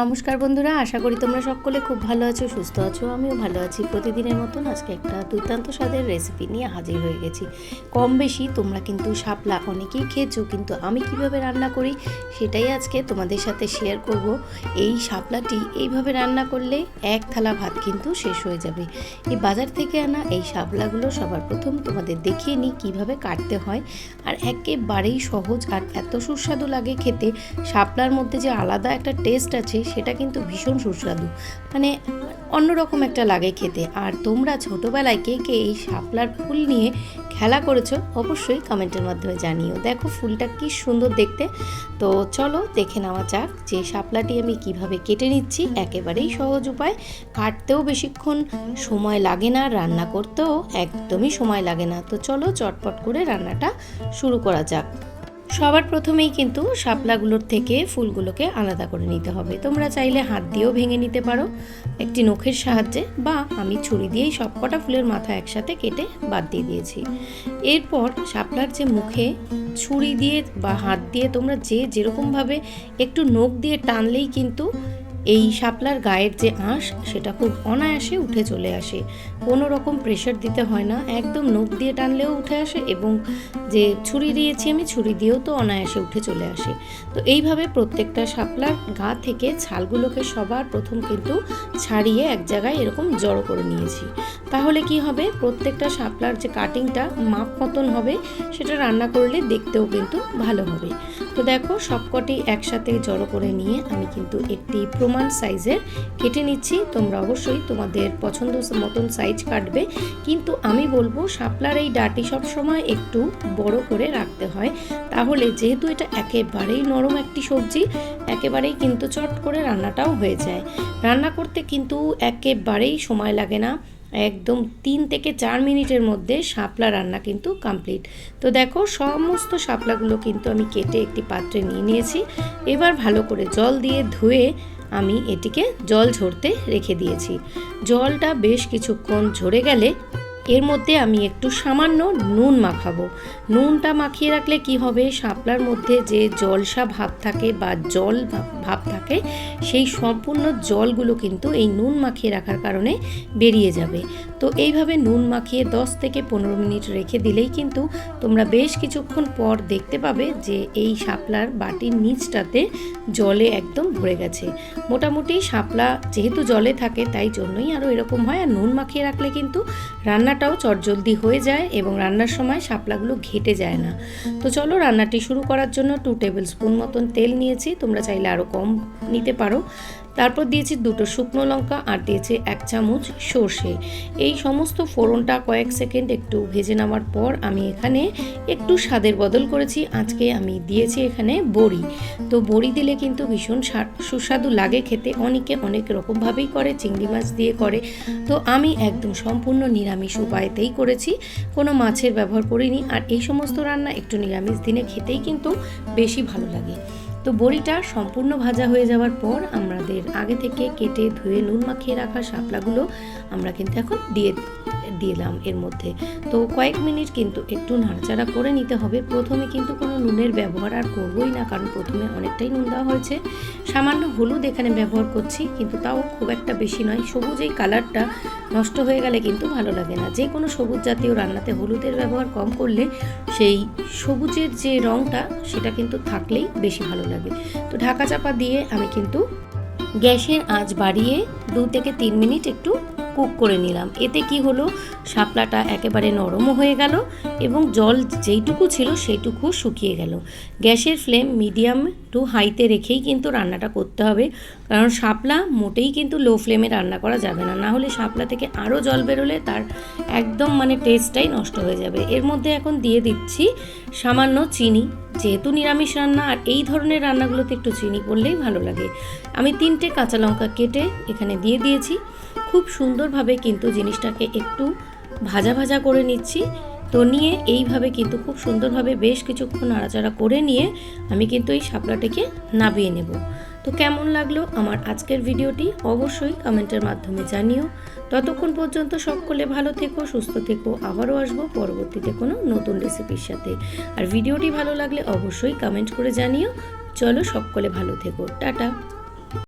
নমস্কার বন্ধুরা, আশা করি তোমরা সকলে খুব ভালো আছো, সুস্থ আছো, আমিও ভালো আছি। প্রতিদিনের মতন আজকে একটা দুর্দান্ত স্বাদের রেসিপি নিয়ে হাজির হয়ে গেছি। কম বেশি তোমরা কিন্তু শাপলা অনেকেই খেয়েছো, কিন্তু আমি কীভাবে রান্না করি সেটাই আজকে তোমাদের সাথে শেয়ার করব। এই শাপলাটি এইভাবে রান্না করলে এক থালা ভাত কিন্তু শেষ হয়ে যাবে। এই বাজার থেকে আনা এই শাপলাগুলো সবার প্রথম তোমাদের দেখিয়ে নিই কীভাবে কাটতে হয়। আর একেবারেই সহজ আর এত সুস্বাদু লাগে খেতে। শাপলার মধ্যে যে আলাদা একটা টেস্ট আছে সেটা কিন্তু ভীষণ সুস্বাদু। মানে অন্যরকম একটা লাগে খেতে। আর তোমরা ছোটোবেলায় কে কে এই শাপলার ফুল নিয়ে খেলা করেছ অবশ্যই কমেন্টের মাধ্যমে জানিও। দেখো ফুলটা কি সুন্দর দেখতে। তো চলো দেখে নেওয়া যাক যে শাপলাটি আমি কীভাবে কেটে নিচ্ছি। একেবারেই সহজ উপায়। কাটতেও বেশিক্ষণ সময় লাগে না, রান্না করতেও একদমই সময় লাগে না। তো চলো চটপট করে রান্নাটা শুরু করা যাক। সবার প্রথমেই কিন্তু শাপলাগুলোর থেকে ফুলগুলোকে আলাদা করে নিতে হবে। তোমরা চাইলে হাত দিয়েও ভেঙে নিতে পারো। একটি নখের সাহায্যে বা আমি ছুরি দিয়েই সবকটা ফুলের মাথা একসাথে কেটে বাদ দিয়ে দিয়েছি। এরপর শাপলার যে মুখে ছুরি দিয়ে বা হাত দিয়ে তোমরা যে যেরকমভাবে একটু নখ দিয়ে টানলেই কিন্তু এই শাপলার গায়ের যে আঁশ, সেটা খুব অনায়াসে উঠে চলে আসে। কোনো রকম প্রেশার দিতে হয় না, একদম নখ দিয়ে টানলেও উঠে আসে এবং যে ছুরি দিয়েছি আমি, ছুরি দিয়েও তো অনায়াসে উঠে চলে আসে। তো এইভাবে প্রত্যেকটা শাপলার গা থেকে ছালগুলোকে সবার প্রথম কিন্তু ছাড়িয়ে এক জায়গায় এরকম জড়ো করে নিয়েছি। তাহলে কি হবে? প্রত্যেকটা শাপলার যে কাটিংটা মাপ মতন হবে, সেটা রান্না করলে দেখতেও কিন্তু ভালো হবে। তো দেখো, সবকটি একসাথে জড়ো করে নিয়ে আমি কিন্তু একটি প্রমাণ সাইজের কেটে নিচ্ছি। তোমরা অবশ্যই তোমাদের পছন্দ মতন সাইজ কাটবে। কিন্তু আমি বলব, শাপলার এই ডাটি সব সময় একটু বড় করে রাখতে হয়। তাহলে যেহেতু এটা একেবারেই নরম একটি সবজি, একেবারেই কিন্তু চট করে রান্নাটাও হয়ে যায়। রান্না করতে কিন্তু একেবারেই সময় লাগে না। একদম তিন থেকে চার মিনিটের মধ্যে শাপলা রান্না কিন্তু কমপ্লিট। তো দেখো, সমস্ত শাপলাগুলো কিন্তু আমি কেটে একটি পাত্রে নিয়ে নিয়েছি। এবার ভালো করে জল দিয়ে ধুয়ে আমি এটিকে জল ঝরতে রেখে দিয়েছি। জলটা বেশ কিছুক্ষণ ঝরে গেলে এর মধ্যে আমি একটু সামান্য নুন মাখাবো। নুনটা মাখিয়ে রাখলে কি হবে? শাপলার মধ্যে যে জলসা ভাব থাকে বা জল ভাব থাকে, সেই সম্পূর্ণ জলগুলো কিন্তু এই নুন মাখিয়ে রাখার কারণে বেরিয়ে যাবে। তো এইভাবে নুন মাখিয়ে 10 থেকে পনেরো মিনিট রেখে দিলেই কিন্তু তোমরা বেশ কিছুক্ষণ পর দেখতে পাবে যে এই শাপলার বাটির নিচটাতে জলে একদম ভরে গেছে। মোটামুটি শাপলা যেহেতু জলে থাকে, তাই জন্যই আরও এরকম হয়। আর নুন মাখিয়ে রাখলে কিন্তু রান্নাটাও চটজলদি হয়ে যায় এবং রান্নার সময় শাপলাগুলো ঘেটে যায় না। তো চলো রান্নাটি শুরু করার জন্য টু টেবিল স্পুন মতন তেল নিয়েছি। তোমরা চাইলে আরও কম নিতে পারো। তারপর দিয়েছি দুটো শুকনো লঙ্কা আর দিয়েছি এক চামচ সর্ষে। এই সমস্ত ফোড়নটা কয়েক সেকেন্ড একটু ভেজে নেওয়ার পর আমি এখানে একটু স্বাদের বদল করেছি। আজকে আমি দিয়েছি এখানে বড়ি। তো বড়ি দিলে কিন্তু ভীষণ সুস্বাদু লাগে খেতে। অনেকে অনেক রকমভাবেই করে, চিংড়ি মাছ দিয়ে করে। তো আমি একদম সম্পূর্ণ নিরামিষ উপায়তেই করেছি। কোনো মাছের ব্যবহার করিনি। আর এই সমস্ত রান্না একটু নিরামিষ দিনে খেতেই কিন্তু বেশি ভালো লাগে। তো বড়িটা সম্পূর্ণ ভাজা হয়ে যাওয়ার পর আমাদের আগে থেকে কেটে ধুয়ে নুন মাখিয়ে রাখা শাপলাগুলো আমরা কিন্তু এখন দিয়ে দিলাম এর মধ্যে। তো কয়েক মিনিট কিন্তু একটু নাড়াচাড়া করে নিতে হবে। প্রথমে কিন্তু কোনো নুনের ব্যবহার আর করবোই না, কারণ প্রথমে অনেকটাই নুন দেওয়া হয়েছে। সামান্য হলুদ এখানে ব্যবহার করছি, কিন্তু তাও খুব একটা বেশি নয়। সবুজ এই কালারটা নষ্ট হয়ে গেলে কিন্তু ভালো লাগে না। যে কোনো সবুজ জাতীয় রান্নাতে হলুদের ব্যবহার কম করলে সেই সবুজের যে রঙটা সেটা কিন্তু থাকলেই বেশি ভালো লাগে। তো ঢাকা চাপা দিয়ে আমি কিন্তু গ্যাসের আঁচ বাড়িয়ে দু থেকে তিন মিনিট একটু কুক করে নিলাম। এতে কি হলো? শাপলাটা একেবারে নরমও হয়ে গেল এবং জল যেইটুকু ছিল সেইটুকু শুকিয়ে গেল। গ্যাসের ফ্লেম মিডিয়াম টু হাইতে রেখেই কিন্তু রান্নাটা করতে হবে। কারণ শাপলা মোটেই কিন্তু লো ফ্লেমে রান্না করা যাবে না। না হলে শাপলা থেকে আরও জল বেরোলে তার একদম মানে টেস্টটাই নষ্ট হয়ে যাবে। এর মধ্যে এখন দিয়ে দিচ্ছি সামান্য চিনি। যেহেতু নিরামিষ রান্না, আর এই ধরনের রান্নাগুলোতে একটু চিনি পড়লেই ভালো লাগে। আমি তিনটে কাঁচা লঙ্কা কেটে এখানে দিয়ে দিয়েছি। খুব সুন্দরভাবে কিন্তু জিনিসটাকে একটু ভাজা ভাজা করে নিচ্ছি। তো নিয়ে এইভাবে কিন্তু খুব সুন্দরভাবে বেশ কিছুক্ষণ নাড়াচাড়া করে নিয়ে আমি কিন্তু এই শাপলাটাকে নাবিয়ে নেব। তো কেমন লাগল আমার আজকের ভিডিওটি অবশ্যই কমেন্টের মাধ্যমে জানিও। ততক্ষণ পর্যন্ত সকলে ভালো থেকো, সুস্থ থেকো। আবারও আসব পরবর্তীতে কোনো নতুন রেসিপির সাথে। আর ভিডিওটি ভালো লাগলে অবশ্যই কমেন্ট করে জানিও। চলো সকলে ভালো থেকো। টাটা।